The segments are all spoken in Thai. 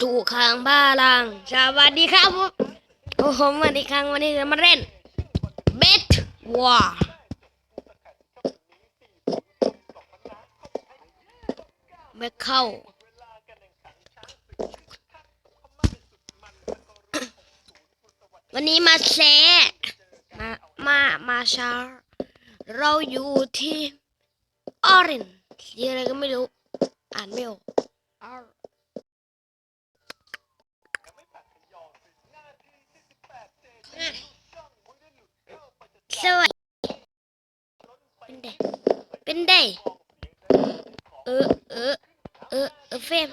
สู่ข้างบ้าลังสวัสดีครับผมโอ้โหวัสดีครั้งวันนี้จะมาเล่นเบสว้าไม่เข้าวันนี้มาแซมา มา มาช้า เราอยู่ที่ออรินสีอะไรก็ไม่รู้ อ่านไม่ออก สวัสดีเป็นได เป็นไดเออ เออ เออ เออเฟรม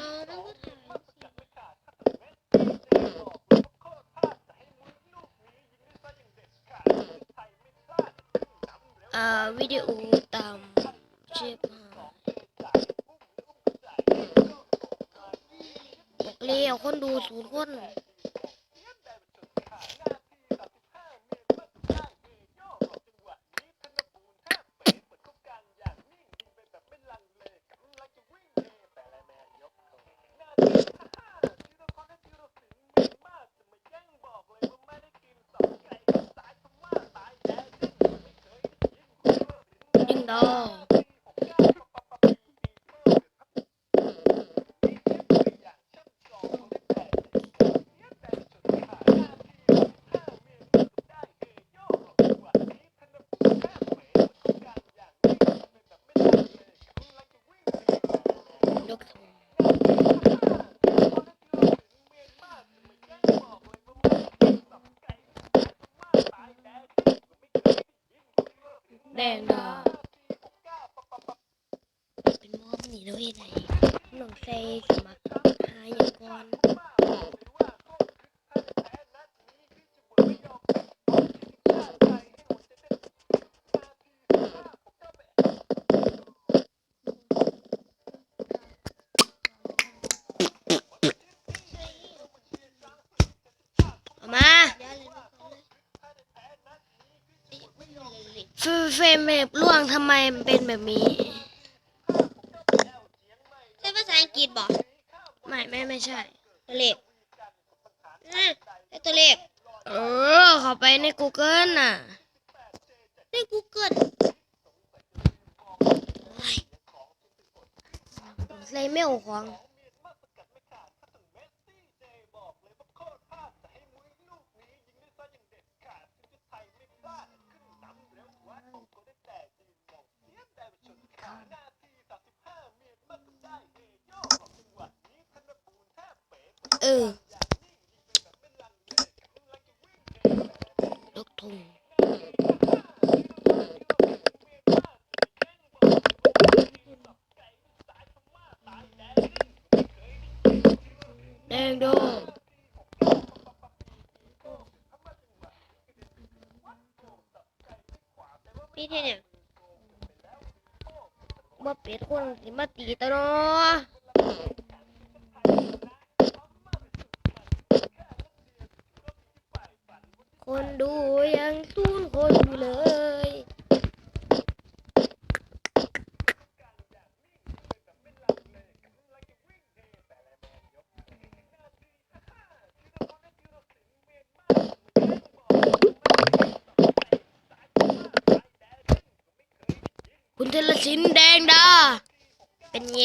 อ่าวิดีโอตามเชฟบอกเลี้ยวคนดูศูนย์คน ยิงดอายกธง แดงดอเป็นมอบหนีด้วยไหนหนองเซสมัครหาอย่างก่อน เอามาเฟเฟรมแบบล่วง ทำไมมันเป็นแบบนี้ใช้ภาษาอังกฤษบอกไม่ไม่ไม่ใช่ ตัวเลขนะใช้ตัวเลข เออเข้าไปใน Google น่ะ ใน Google ใส่เมลของ เออยกธงแดงดพี่เท่เนี่ย เป็ดคนสิมาตีตะเนาะคนดูยังตูนคนอยู่เลย คุณ เทลสินแดงดา เป็นไง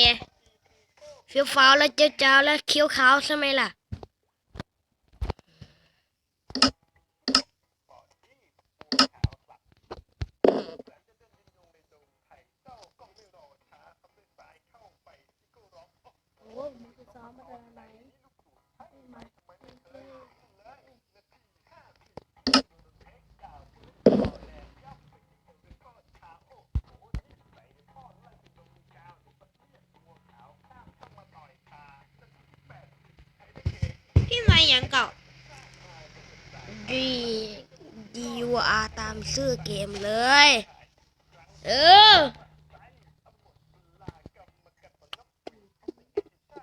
เฟี้ยวฟ้าวแล้วเจ้าจ้าแล้วเคี้ยวขาวใช่ไหมล่ะ พี่ยังเก่าดีดีวอาตามชื่อเกมเลย เออ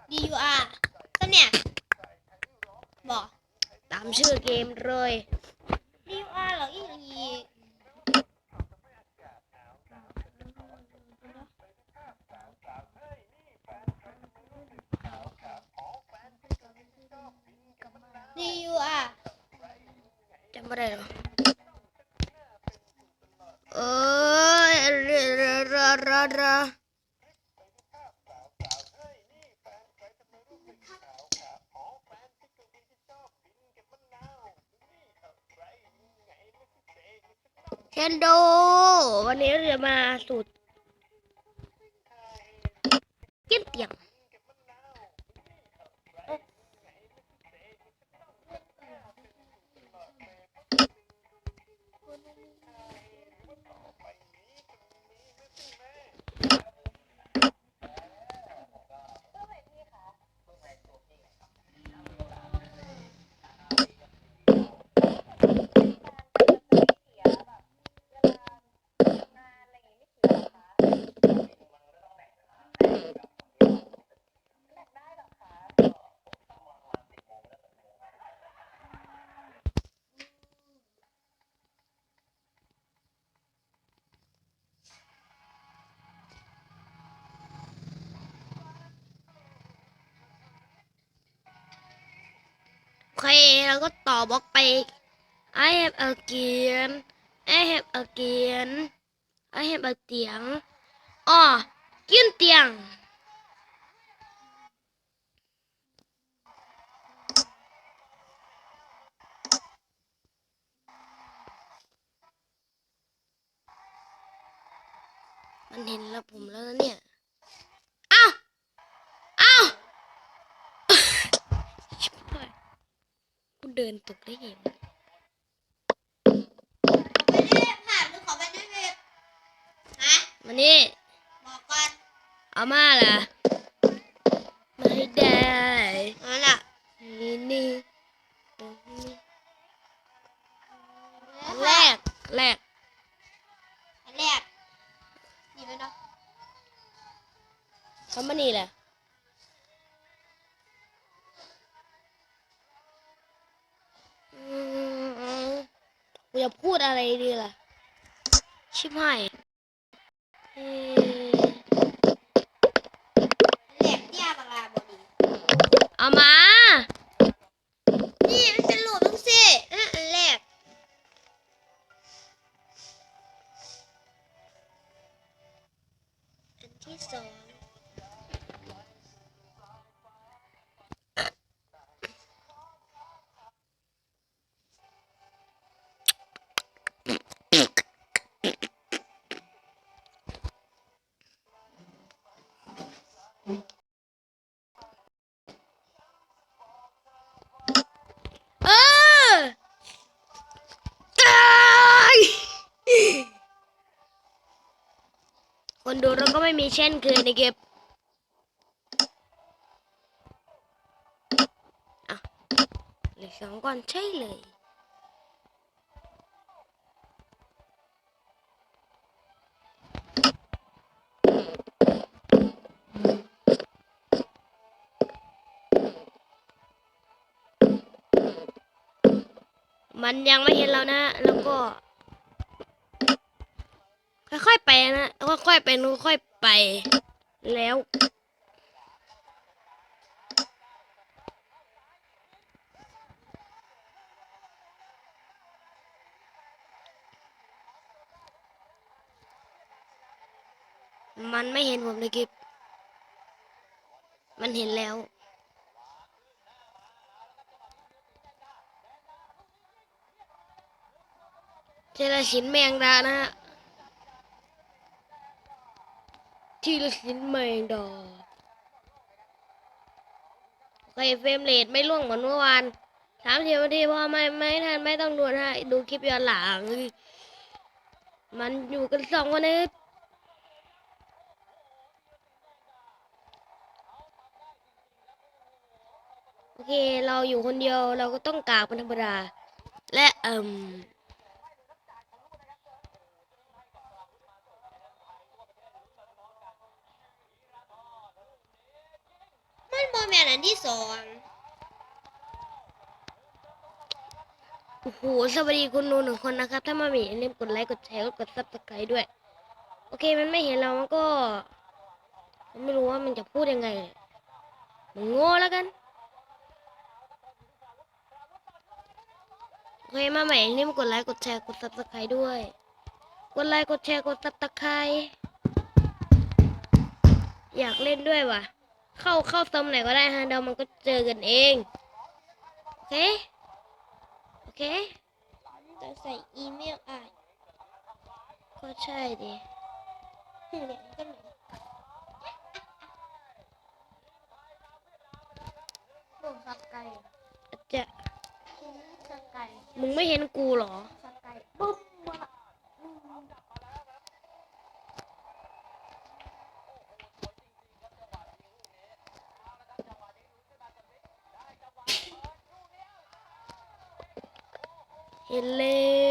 D U R ก็เนี่ยบอกตามชื่อเกมเลย D U R เหรออีก ดีอยู่อะจำไม่ได้หรอเออรอรอรอรอรอเคนโด วันนี้เราจะมาสูตรกินเตียง เคเราก็ต่อบล็อกไป I have a เกียน I have a เกียน I have a เตียงอ๋อกินเตียงมันเห็นแล้วผมแล้วเนี่ย เอ้า เอ้า ชิบหายกู เดินตกได้ไงวะไม่ได้ผ่านหรือขอไปด้วยเว็บฮะมานี่บอกก่อนเอามาล่ะ ไม่ได้นั่นน่ะนี่นี่ตรงนี้แรกแรกอันแรกนี่ไหมเนาะเขามานี่แหละ จะพูดอะไรดีล่ะ ชิบหายเอ่ออันแรกเนี่ยบางลาบอดี เอามา ดูเราก็ไม่มีเช่นเคยในเก็บอะเหลือสองก่อนใช่เลยมันยังไม่เห็นเรานะ แล้วก็ ค่อยๆไปนะค่อยๆไปนูค่อยไป แล้ว มันไม่เห็นผมเลยกิบมันเห็นแล้วเทละสินแมงดานะฮะ ทีละสินแมงดาโอเคเฟรมเรทไม่ล่วงเหมือนเมื่อวานสามสิบนาทีพอไม่ไม่ทันไม่ต้องดูนะดูคลิปย้อนหลัง มันอยู่กันสองคนนี้โอเค เราอยู่คนเดียวเราก็ต้องกากเป็นธรรมดา และเอ่ม มันโมแมนอัน ที่สองโอ้โห สวัสดีคุณนูหนึ่งคนนะครับ ถ้ามามีอย่าลืมกดไลค์ กดแชร์ กดซับสไครต์ด้วย โอเค มันไม่เห็นเรา มันก็มันไม่รู้ว่ามันจะพูดยังไง มันโง่แล้วกันเค มาใหม่รีบกดไลค์ กดแชร์ กดซับสไครต์ด้วย กดไลค์ กดแชร์ กดซับสไครต์อยากเล่นด้วยว่ะ เข้าเข้าซัมไหนก็ได้ฮะเดี๋ยวมันก็เจอกันเอง โอเค โอเคจะใส่อีเมลอ่านก็ใช่ดิเนี่ยก็เหมือนบุกสกายอาจจะสกายมึงไม่เห็นกูเหรอ สกายปุ๊บมาอืม เ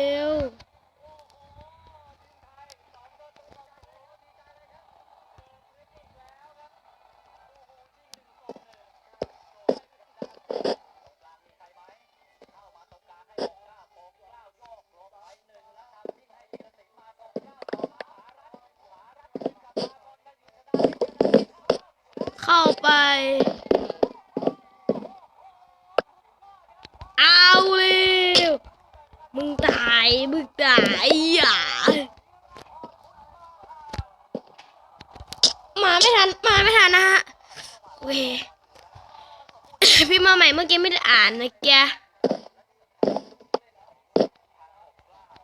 ไม่ทันมาไม่ทันนะฮะเวพี่มาใหม่เมื่อกี้ไม่ได้อ่านนะแก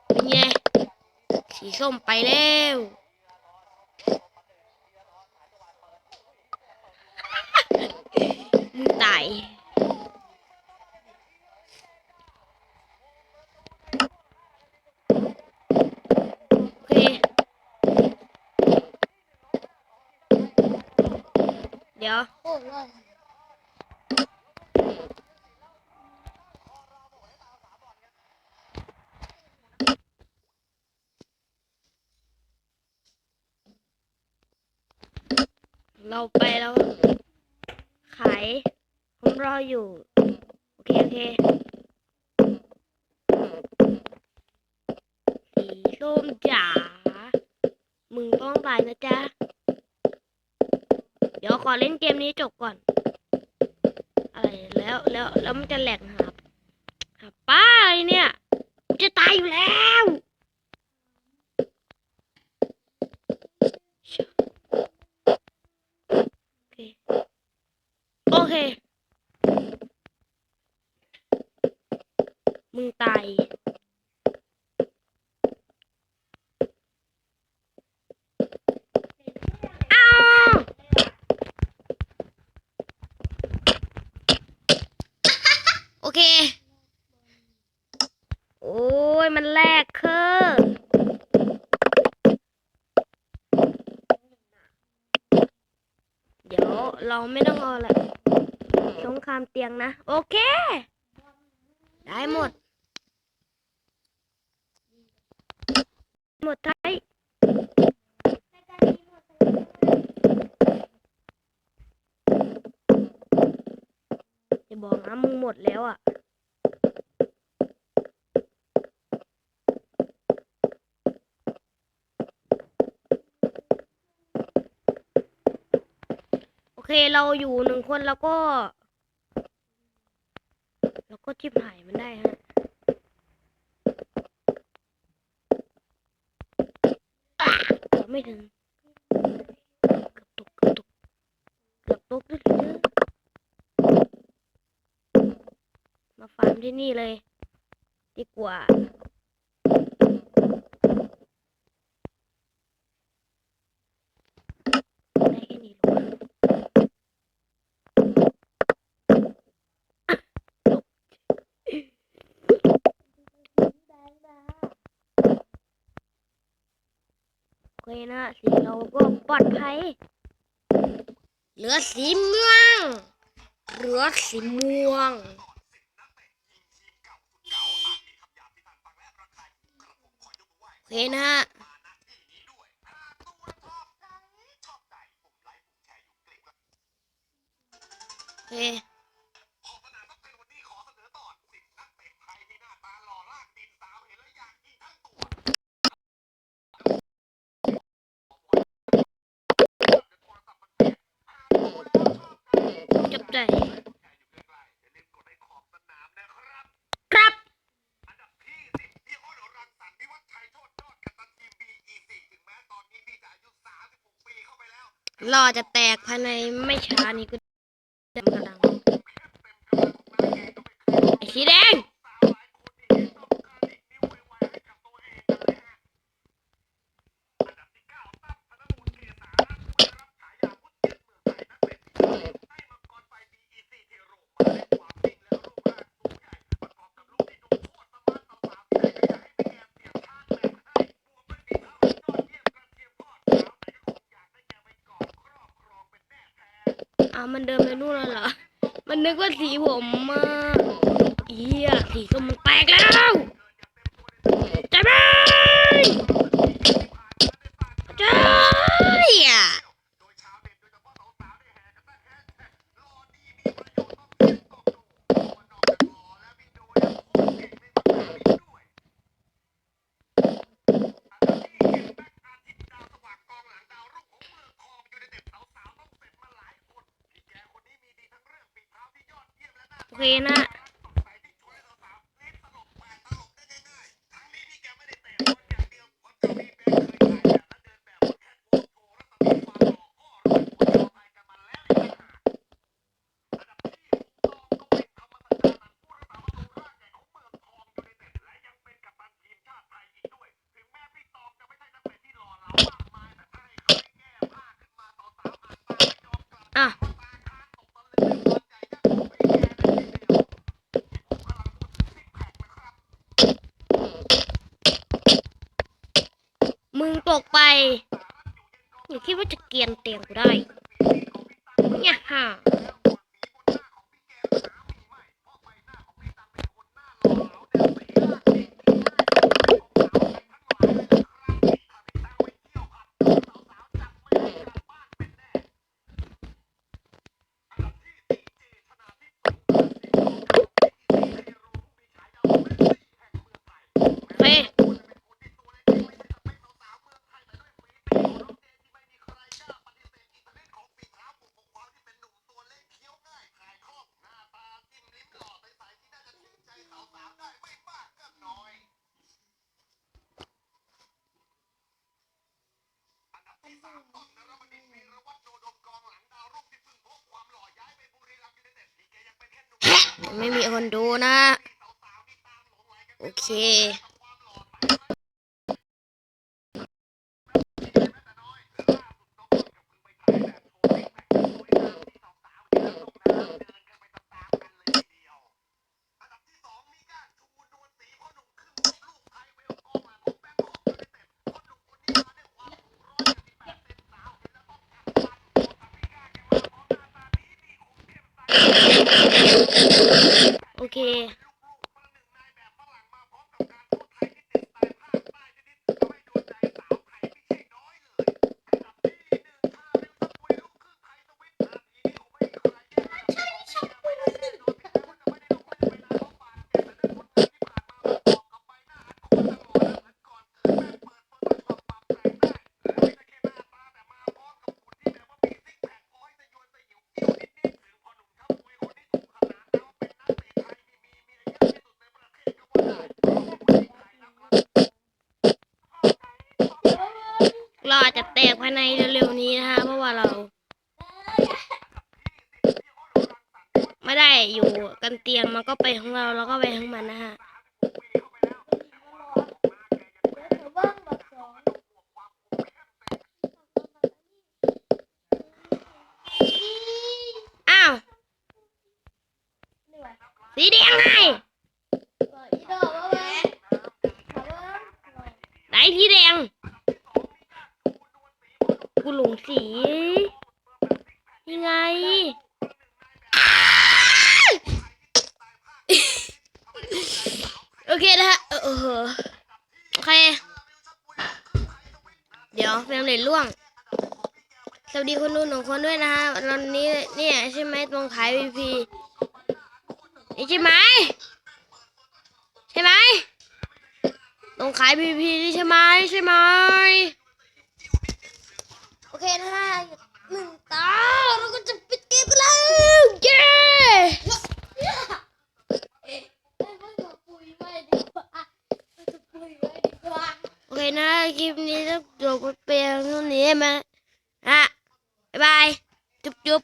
เป็นไงสีส้มไปแล้วตาย โอเค เดี๋ยว เราไปแล้ว ขาย ผมรออยู่ โอเค โอเคสีส้มจ๋า มึงต้องตายนะจ๊ะ เดี๋ยวขอเล่นเกมนี้จบก่อนอะไรแล้วแล้วแล้วมันจะแหลกหาหาป้าอะไรเนี่ยจะตายอยู่แล้วโอเคโอเค มึงตาย อ้าวโอเค โอ้ย มันแลกคือ เราไม่ต้องเอาละสงครามเตียงนะ โอเค ได้หมด หมดไทยอย่าบอกนะมึงหมดแล้วอะ เคเราอยู่หนึ่งคนแล้วก็ แล้วก็จิบหายมันได้ฮะไม่ถึงกือบตกกือบตกกือบตกด้วยเถอมาฟาร์มที่นี่เลย ดีกว่า ได้แค่นี้หรอวะโอเค นะสีเราก็ปลอดภัย เหลือสีม่วง เหลือสีม่วง โอเคนะฮะ รอจะแตกภายในไม่ช้านี้ก็ดังกำลังไอ้สีแดง อ้าวมันเดินไปนู่นแล้วเหรอ มั นึกว่าสีผมมาเฮียสีก็มันแตกแล้วใจไป ตกไปอย่าคิดว่าจะเกียนเตียงกูได้เนี่ยฮะ ไม่มีคนดูนะ โอเค โอเค เราอาจจะแตกภายในเร็วๆนี้นะคะ เพราะว่าเรา ไม่ได้ อยู่กันเตียงมันก็ไปของเราแล้วก็ไปของมันนะฮะ อ้าว สีแดงไงไหนสีแดง กูหลงสียังไง โอเคนะฮะ เออเออโอเค เดี๋ยวเฟรมเลยล่วง สวัสดีคนดูหนึ่งคนด้วยนะฮะวันนี้เนี่ยใช่ไหมตรงขายพีพีนี่ใช่ไหมใช่ไหมตรงขายพีพีนี่ใช่ไหมใช่ไหมโอเคนะฮะหนึ่งตาเราก็จะปิดเกมกันแล้วเย้ โอเค นะ คลิปนี้ต้องจบไปเพียงเท่านี้ไหมฮะบายบ๊ายบาย จุ๊บจุ๊บ